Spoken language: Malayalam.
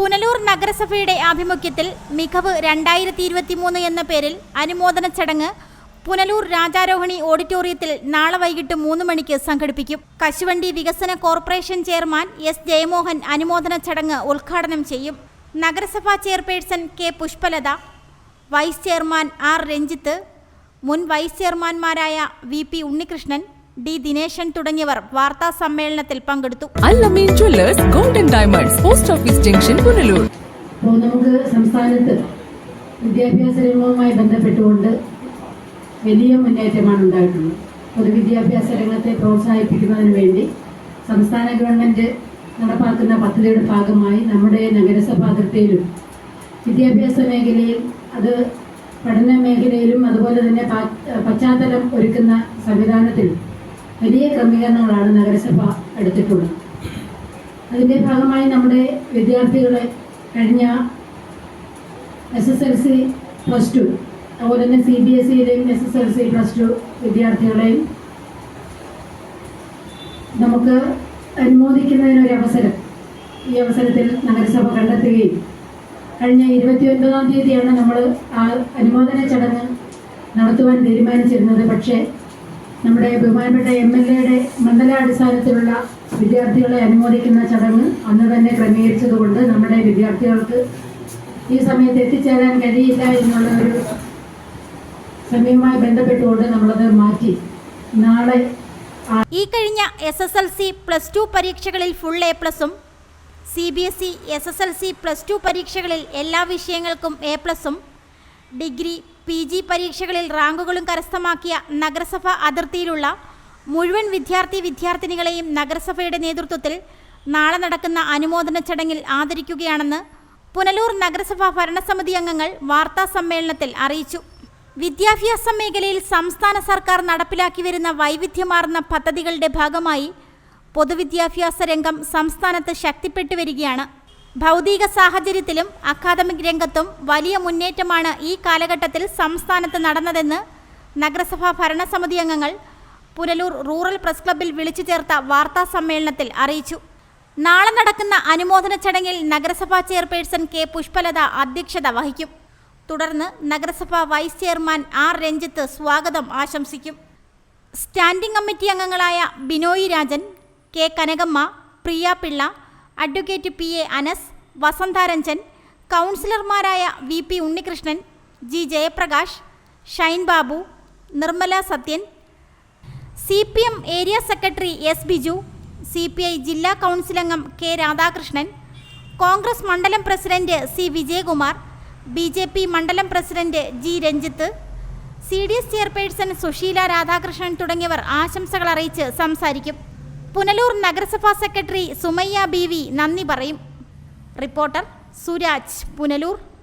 പുനലൂർ നഗരസഭയുടെ ആഭിമുഖ്യത്തിൽ മികവ് രണ്ടായിരത്തി ഇരുപത്തിമൂന്ന് എന്ന പേരിൽ അനുമോദന ചടങ്ങ് പുനലൂർ രാജാരോഹിണി ഓഡിറ്റോറിയത്തിൽ നാളെ വൈകിട്ട് മൂന്ന് മണിക്ക് സംഘടിപ്പിക്കും. കശുവണ്ടി വികസന കോർപ്പറേഷൻ ചെയർമാൻ എസ് ജയമോഹൻ അനുമോദന ചടങ്ങ് ഉദ്ഘാടനം ചെയ്യും. നഗരസഭാ chairperson K Pushpalatha vice chairman R Ranjith മുൻ vice ചെയർമാൻമാരായ V P Unnikrishnan D Dineshan തുടങ്ങിയവർ വാർത്താ സമ്മേളനത്തിൽ പങ്കെടുത്തു. Allameen jewellers golden diamonds post office junction Punalur. അപ്പോൾ നമുക്ക് സംസ്ഥാനത്ത് വിദ്യാഭ്യാസ രംഗവുമായി ബന്ധപ്പെട്ടുകൊണ്ട് വലിയ മുന്നേറ്റമാണ് ഉണ്ടായിട്ടുള്ളത്. പൊതുവിദ്യാഭ്യാസ രംഗത്തെ പ്രോത്സാഹിപ്പിക്കുന്നതിന് വേണ്ടി സംസ്ഥാന ഗവൺമെന്റ് നടപ്പാക്കുന്ന പദ്ധതിയുടെ ഭാഗമായി നമ്മുടെ നഗരസഭാ അതിർത്തിയിലും വിദ്യാഭ്യാസ മേഖലയിൽ അത് പഠന മേഖലയിലും അതുപോലെ തന്നെ പശ്ചാത്തലം ഒരുക്കുന്ന സംവിധാനത്തിൽ വലിയ ക്രമീകരണങ്ങളാണ് നഗരസഭ എടുത്തിട്ടുള്ളത്. അതിന്റെ ഭാഗമായി നമ്മുടെ വിദ്യാർത്ഥികളെ കഴിഞ്ഞ S S L C plus two അതുപോലെ തന്നെ C B S സിയിലെയും S S L C plus two വിദ്യാർത്ഥികളെയും നമുക്ക് അനുമോദിക്കുന്നതിനൊരു അവസരം ഈ അവസരത്തിൽ നഗരസഭ കണ്ടെത്തുകയും കഴിഞ്ഞ ഇരുപത്തി ഒൻപതാം തീയതിയാണ് നമ്മൾ ആ അനുമോദന ചടങ്ങ് നടത്തുവാൻ തീരുമാനിച്ചിരുന്നത്. പക്ഷേ നമ്മുടെ ബഹുമാനപ്പെട്ട എം എൽ എയുടെ മണ്ഡലാടിസ്ഥാനത്തിലുള്ള വിദ്യാർത്ഥികളെ അനുമോദിക്കുന്ന ചടങ്ങ് അന്ന് തന്നെ ക്രമീകരിച്ചതുകൊണ്ട് നമ്മുടെ വിദ്യാർത്ഥികൾക്ക് ഈ സമയത്ത് എത്തിച്ചേരാൻ കഴിയില്ല എന്നുള്ള ഒരു സമയവുമായി ബന്ധപ്പെട്ടുകൊണ്ട് നമ്മളത് മാറ്റി. നാളെ ഈ കഴിഞ്ഞ S S L C plus two പരീക്ഷകളിൽ ഫുൾ എ പ്ലസും C B S E S S L C plus two പരീക്ഷകളിൽ എല്ലാ വിഷയങ്ങൾക്കും എ പ്ലസും ഡിഗ്രി പി ജി പരീക്ഷകളിൽ റാങ്കുകളും കരസ്ഥമാക്കിയ നഗരസഭ അതിർത്തിയിലുള്ള മുഴുവൻ വിദ്യാർത്ഥി വിദ്യാർത്ഥിനികളെയും നഗരസഭയുടെ നേതൃത്വത്തിൽ നാളെ നടക്കുന്ന അനുമോദന ചടങ്ങിൽ ആദരിക്കുകയാണെന്ന് പുനലൂർ നഗരസഭാ ഭരണസമിതി അംഗങ്ങൾ വാർത്താ സമ്മേളനത്തിൽ അറിയിച്ചു. വിദ്യാഭ്യാസ മേഖലയിൽ സംസ്ഥാന സർക്കാർ നടപ്പിലാക്കി വരുന്ന വൈവിധ്യമാർന്ന പദ്ധതികളുടെ ഭാഗമായി പൊതുവിദ്യാഭ്യാസ രംഗം സംസ്ഥാനത്ത് ശക്തിപ്പെട്ടു വരികയാണ് ഭൗതിക സാഹചര്യത്തിലും അക്കാദമിക് രംഗത്തും വലിയ മുന്നേറ്റമാണ് ഈ കാലഘട്ടത്തിൽ സംസ്ഥാനത്ത് നടന്നതെന്ന് നഗരസഭാ ഭരണസമിതി അംഗങ്ങൾ പുനലൂർ റൂറൽ പ്രസ് ക്ലബ്ബിൽ വിളിച്ചു ചേർത്ത വാർത്താ സമ്മേളനത്തിൽ അറിയിച്ചു. നാളെ നടക്കുന്ന അനുമോദന ചടങ്ങിൽ നഗരസഭാ ചെയർപേഴ്സൺ കെ പുഷ്പലത അധ്യക്ഷത വഹിക്കും. തുടർന്ന് നഗരസഭാ വൈസ് ചെയർമാൻ ആർ രഞ്ജിത്ത് സ്വാഗതം ആശംസിക്കും. സ്റ്റാൻഡിംഗ് കമ്മിറ്റി അംഗങ്ങളായ Binoy Rajan K Kanakamma Priya Pillai advocate P A Anas Vasantharanjan കൗൺസിലർമാരായ V P Unnikrishnan G Jayaprakash Shine Babu Nirmala Sathyan C P M area secretary S Biju C P I ജില്ലാ കൗൺസിലംഗം കെ രാധാകൃഷ്ണൻ കോൺഗ്രസ് മണ്ഡലം president C Vijayakumar B J P മണ്ഡലം president G Ranjith C D S chairperson Susheela Radhakrishnan തുടങ്ങിയവർ ആശംസകൾ അറിയിച്ച് സംസാരിക്കും. പുനലൂർ നഗരസഭാ സെക്രട്ടറി സുമയ്യ ബി വി നന്ദി പറയും. റിപ്പോർട്ടർ സുരാജ് പുനലൂർ.